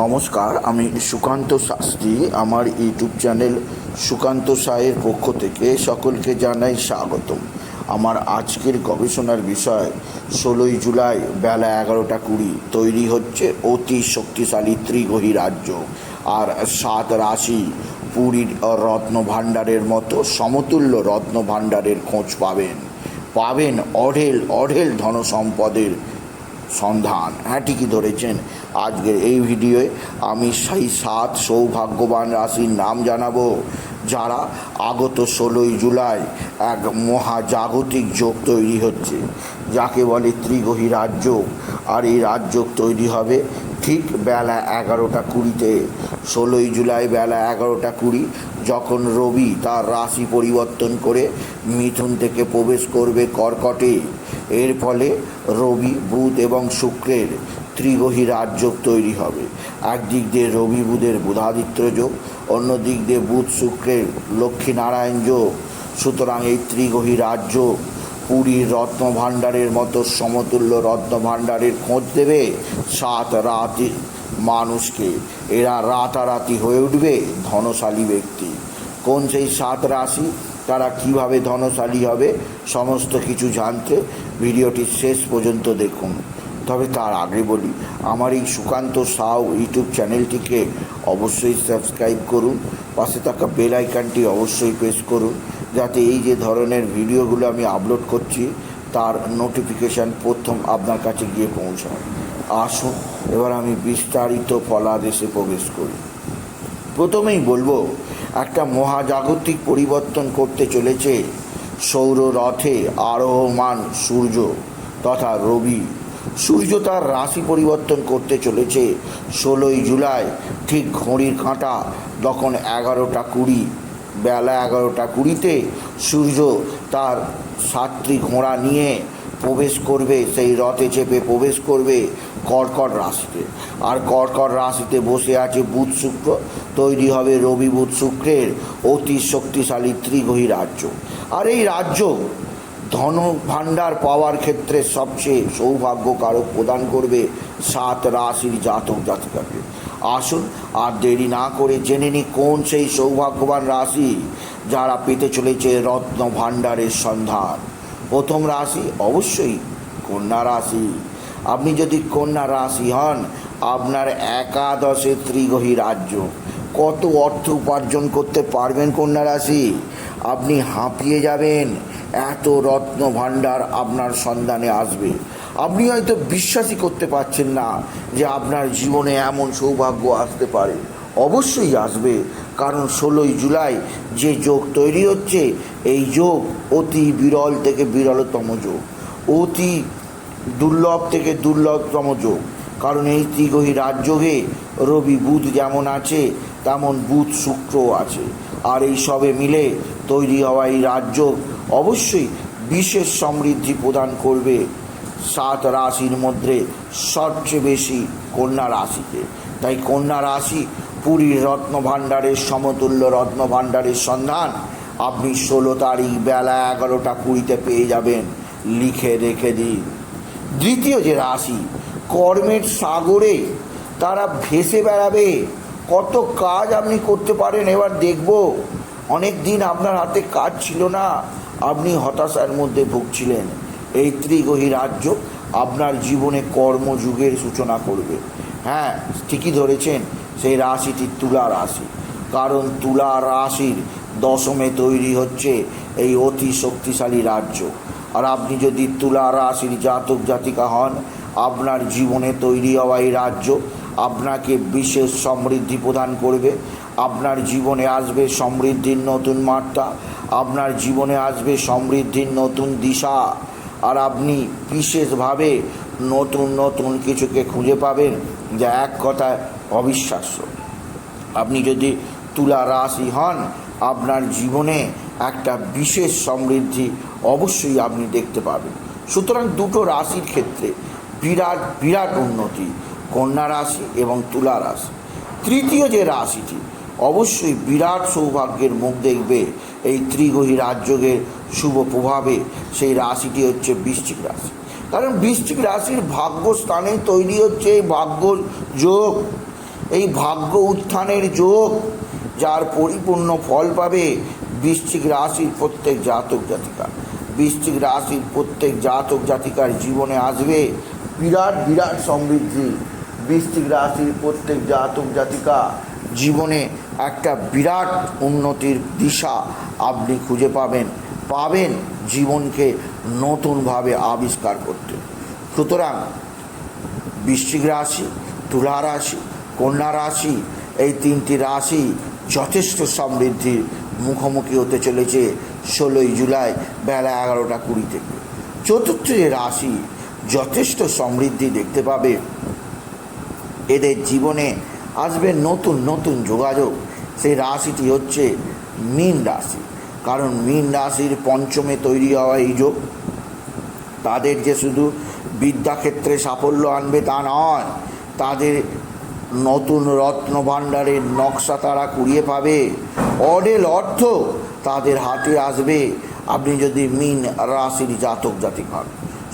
নমস্কার, আমি সুকান্ত শাস্ত্রী। আমার ইউটিউব চ্যানেল সুকান্ত সায়ের পক্ষ থেকে সকলকে জানাই স্বাগতম। আমার আজকের গবেষণার বিষয়, ষোলোই জুলাই, বেলা এগারোটা কুড়ি, তৈরি হচ্ছে অতি শক্তিশালী ত্রিগ্রহী রাজ্য। আর সাত রাশি, পুরীর রত্ন ভাণ্ডারের মতো সমতুল্য রত্ন ভাণ্ডারের খোঁজ পাবেন। পাবেন অঢেল অঢেল ধন সম্পদের সন্ধান। হ্যাঁ ঠিকই ধরেছেন। আজকের এই ভিডিওয়ে আমি সেই সাত সৌভাগ্যবান রাশির নাম জানাব, যারা আগত ষোলোই জুলাই এক মহাজাগতিক যোগ তৈরি হচ্ছে, যাকে বলে ত্রিগহী রাজযোগ। আর এই রাজযোগ তৈরি হবে ঠিক বেলা এগারোটা কুড়িতে, ষোলোই জুলাই বেলা এগারোটা কুড়ি, যখন রবি তার রাশি পরিবর্তন করে মিথুন থেকে প্রবেশ করবে কর্কটে। এর ফলে রবি, বুধ এবং শুক্রের ত্রিগ্রহী রাজযোগ তৈরি হবে। একদিক দিয়ে রবি বুধের বুধাদিত্য যোগ অন্য দিক দিয়ে বুধ শুক্রের লক্ষ্মীনারায়ণ যোগ। সুতরাং এই ত্রিগ্রহী রাজযোগ পুরীর রত্ন ভাণ্ডারের মতো সমতুল্য রত্ন ভাণ্ডারের খোঁজ দেবে সাত রাতি মানুষকে। এরা রাতারাতি হয়ে উঠবে ধনশালী ব্যক্তি। কোন সেই সাত রাশি? তারা কীভাবে ধনশালী হবে? সমস্ত কিছু জানতে ভিডিওটি শেষ পর্যন্ত দেখুন। তবে তার আগে বলি, আমার এই সুকান্ত সাউ ইউটিউব চ্যানেলটিকে অবশ্যই সাবস্ক্রাইব করুন। পাশে থাকা বেল আইকনটি অবশ্যই প্রেস করুন। যাতে এই যে ধরনের ভিডিওগুলো আমি আপলোড করছি, তার নোটিফিকেশান প্রথম আপনার কাছে গিয়ে পৌঁছায়। আসুন, এবার আমি বিস্তারিত ফলাদেশে প্রবেশ করি। প্রথমেই বলব, একটা মহাজাগতিক পরিবর্তন করতে চলেছে সৌর রথে আরোহমান সূর্য তথা রবি। সূর্য তার রাশি পরিবর্তন করতে চলেছে ষোলোই জুলাই, ঠিক ঘড়ির কাঁটা, তখন এগারোটা কুড়ি। বেলা এগারোটা কুড়িতে সূর্য তার সাতটি ঘোড়া নিয়ে প্রবেশ করবে, সেই রথে চেপে প্রবেশ করবে কর্কট রাশিতে। আর কর্কট রাশিতে বসে আছে বুধ শুক্র, তৈরি হবে রবি বুধ শুক্রের অতি শক্তিশালী ত্রিগ্রহী রাজ্য। আর এই রাজ্য ধন ভাণ্ডার পাওয়ার ক্ষেত্রে সবচেয়ে সৌভাগ্য কারক প্রদান করবে সাত রাশির জাতক জাতিকাকে। আসুন আর দেরি না করে জেনে নি কোন সেই সৌভাগ্যবান রাশি যারা পেতে চলেছে রত্ন ভাণ্ডারের সন্ধান। প্রথম রাশি অবশ্যই কন্যা রাশি। আপনি যদি কন্যা রাশি হন, আপনার একাদশে ত্রিগ্রহী রাজ্য। কত অর্থ উপার্জন করতে পারবেন কন্যা রাশি? আপনি হাঁপিয়ে যাবেন। এত রত্ন ভাণ্ডার আপনার সন্ধানে আসবে। আপনি হয়তো বিশ্বাসই করতে পারছেন না যে আপনার জীবনে এমন সৌভাগ্য আসতে পারে। অবশ্যই আসবে, কারণ ষোলোই জুলাই যে যোগ তৈরি হচ্ছে, এই যোগ অতি বিরল থেকে বিরলতম যোগ। অতি দুর্লভ থেকে দুর্লভতম যোগ। কারণ এই ত্রিগ্রহী রাজযোগে রবি বুধ যেমন আছে, তেমন বুধ শুক্রও আছে। আর এই সবে মিলে তৈরি হওয়া এই রাজযোগ অবশ্যই বিশেষ সমৃদ্ধি প্রদান করবে। সাত রাশির মধ্যে সবচেয়ে বেশি কন্যা রাশিতে। তাই কন্যা রাশি পুরীর রত্ন ভাণ্ডারের সমতুল্য রত্ন ভাণ্ডারের সন্ধান আপনি ষোলো তারিখ বেলা এগারোটা কুড়িতে পেয়ে যাবেন। লিখে রেখে দিন। দ্বিতীয় যে রাশি, কর্মের সাগরে তারা ভেসে বেড়াবে। কত কাজ আপনি করতে পারেন, এবার দেখব। অনেক দিন আপনার হাতে কাজ ছিল না, আপনি হতাশার মধ্যে ভুগছিলেন। এই ত্রিগ্রহী রাজ্য আপনার জীবনে কর্মযুগের সূচনা করবে। হ্যাঁ ঠিকই ধরেছেন, সেই রাশিটি তুলা রাশি। কারণ তুলা রাশির দশমে তৈরি হচ্ছে এই অতি শক্তিশালী রাজ্য। আর আপনি যদি তুলা রাশির জাতক জাতিকা হন, আপনার জীবনে তৈরি হওয়া এই রাজ্য আপনাকে বিশেষ সমৃদ্ধি প্রদান করবে। আপনার জীবনে আসবে সমৃদ্ধির নতুন মাত্রা আপনার জীবনে আসবে সমৃদ্ধির নতুন দিশা। আর আপনি বিশেষভাবে নতুন নতুন কিছুকে খুঁজে পাবেন যা এক কথায় অবিশ্বাস্য। আপনি যদি তুলা রাশি হন, আপনার জীবনে একটা বিশেষ সমৃদ্ধি অবশ্যই আপনি দেখতে পাবেন। সুতরাং দুটো রাশির ক্ষেত্রে বিরাট বিরাট উন্নতি। কন্যা রাশি এবং তুলা রাশি। তৃতীয় যে রাশিটি, অবশ্যই বিরাট সৌভাগ্যের মুখ দেখবে এই ত্রিগ্রহী রাজযোগের শুভ প্রভাবে। সেই রাশিটি হচ্ছে বৃশ্চিক রাশি। কারণ বৃশ্চিক রাশির ভাগ্য স্থানে তৈরি হচ্ছে এই ভাগ্য যোগ। এই ভাগ্য উত্থানের যোগ, যার পরিপূর্ণ ফল পাবে বৃশ্চিক রাশির প্রত্যেক জাতক জাতিকা। বৃশ্চিক রাশির প্রত্যেক জাতক জাতিকার জীবনে আসবে বিরাট বিরাট সমৃদ্ধি। বৃশ্চিক রাশির প্রত্যেক জাতক জাতিকা জীবনে একটা বিরাট উন্নতির দিশা আপনি খুঁজে পাবেন পাবেন জীবনকে নতুনভাবে আবিষ্কার করতে। সুতরাং বৃশ্চিক রাশি, তুলা রাশি, কন্যা রাশি, এই তিনটি রাশি যথেষ্ট সমৃদ্ধির মুখোমুখি হতে চলেছে ষোলোই জুলাই বেলা এগারোটা কুড়ি থেকে। চতুর্থ যে রাশি যথেষ্ট সমৃদ্ধি দেখতে পাবে এদের জীবনে আসবে নতুন নতুন যোগাযোগ। সেই রাশিটি হচ্ছে মীন রাশি। কারণ মীন রাশির পঞ্চমে তৈরি হওয়া এই যোগ, তাদের যে শুধু বিদ্যাক্ষেত্রে সাফল্য আনবে তা নয়, তাদের নতুন রত্ন ভাণ্ডারের নকশা তারা কুড়িয়ে পাবে। অডেল অর্থ তাদের হাতে আসবে। আপনি যদি মিন রাশির জাতক জাতিক হন,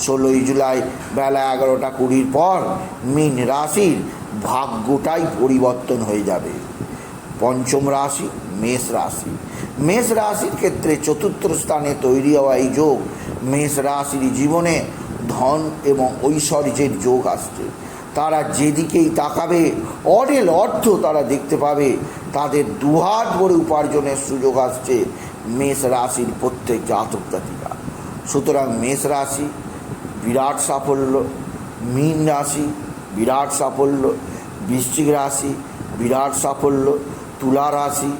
ষোলোই জুলাই বেলা এগারোটা কুড়ির পর মিন রাশির ভাগ্যটাই পরিবর্তন হয়ে যাবে। পঞ্চম রাশি, মেষ রাশি। মেষ রাশির ক্ষেত্রে চতুর্থ স্থানে তৈরি হওয়া এই যোগ মেষ রাশির জীবনে ধন এবং ঐশ্বর্যের যোগ আসছে। তারা যেদিকেই তাকাবে অডেল অর্থ তারা দেখতে পাবে, তাদের দুহাত ভরে উপার্জনের সুযোগ আসছে মেষ রাশির প্রত্যেক জাতক জাতিকা সুতরাং মেষ রাশি বিরাট সাফল্য, মীন রাশি বিরাট সাফল্য, বৃশ্চিক রাশি, বিরাট সাফল্য, তুলা রাশি,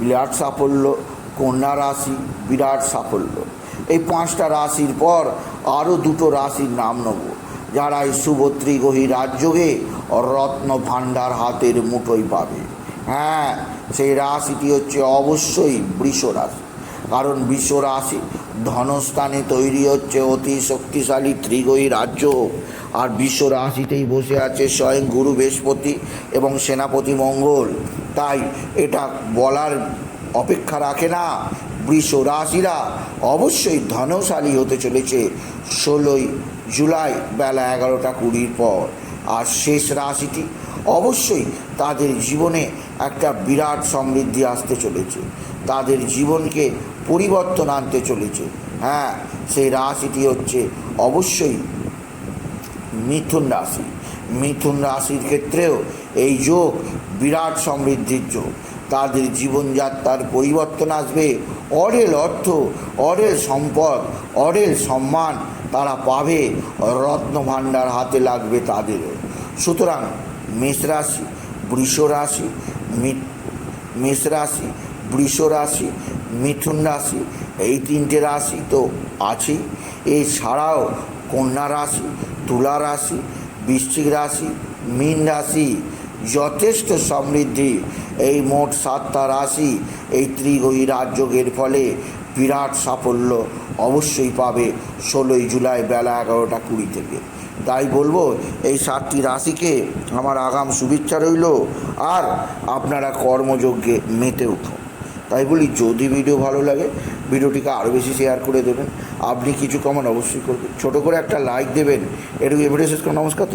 বিরাট সাফল্য, কন্যা রাশি, বিরাট সাফল্য। এই পাঁচটা রাশির পর আরও দুটো রাশির নাম নেব, যারা এই শুভত্রী গহি রাজযোগে রত্ন ভাণ্ডার হাতের মুঠোই পাবে। হ্যাঁ সেই রাশিটি হচ্ছে অবশ্যই বৃষ রাশি, কারণ বিশ্ব রাশি ধনস্থানে তৈরি হচ্ছে অতি শক্তিশালী ত্রিগয়ী রাজ্য। আর বিশ্ব রাশিতেই বসে আছে স্বয়ং গুরু বৃহস্পতি এবং সেনাপতি মঙ্গল। তাই এটা বলার অপেক্ষা রাখে না। বৃষ রাশিরা অবশ্যই ধনশালী হতে চলেছে। ষোলোই জুলাই বেলা এগারোটা কুড়ির পর। আর শেষ রাশিটি অবশ্যই তাদের জীবনে একটা বিরাট সমৃদ্ধি আসতে চলেছে। তাদের জীবনকে পরিবর্তন আনতে চলেছে। হ্যাঁ সেই রাশিটি হচ্ছে অবশ্যই মিথুন রাশি। মিথুন রাশির ক্ষেত্রেও এই যোগ বিরাট সমৃদ্ধির যোগ। তাদের জীবনযাত্রার পরিবর্তন আসবে। অডেল অর্থ অডেল সম্পদ অডেল সম্মান তারা পাবে। রত্ন ভাণ্ডার হাতে লাগবে তাদেরও সুতরাং মেষ রাশি, বৃষ রাশি মেষ রাশি, বৃষ রাশি মিথুন রাশি, এই তিনটে রাশি তো আছেই। এছাড়াও কন্যা রাশি, তুলা রাশি, বৃশ্চিক রাশি, মীন রাশি যথেষ্ট সমৃদ্ধি। এই মোট সাতটা রাশি এই ত্রিগয়ী রাজযোগের ফলে বিরাট সাফল্য অবশ্যই পাবে ষোলোই জুলাই বেলা এগারোটা কুড়ি থেকে। তাই বলব, এই সাতটি রাশিকে আমার আগাম শুভেচ্ছা রইল, আর আপনারা কর্মযজ্ঞে মেতে উঠুন। তাই বলি, যদি ভিডিও ভালো লাগে, ভিডিওটিকে আরও বেশি শেয়ার করে দেবেন। আপনি কিছু কমেন্ট অবশ্যই করবেন। ছোটো করে একটা লাইক দেবেন। এটুকু করে নমস্কার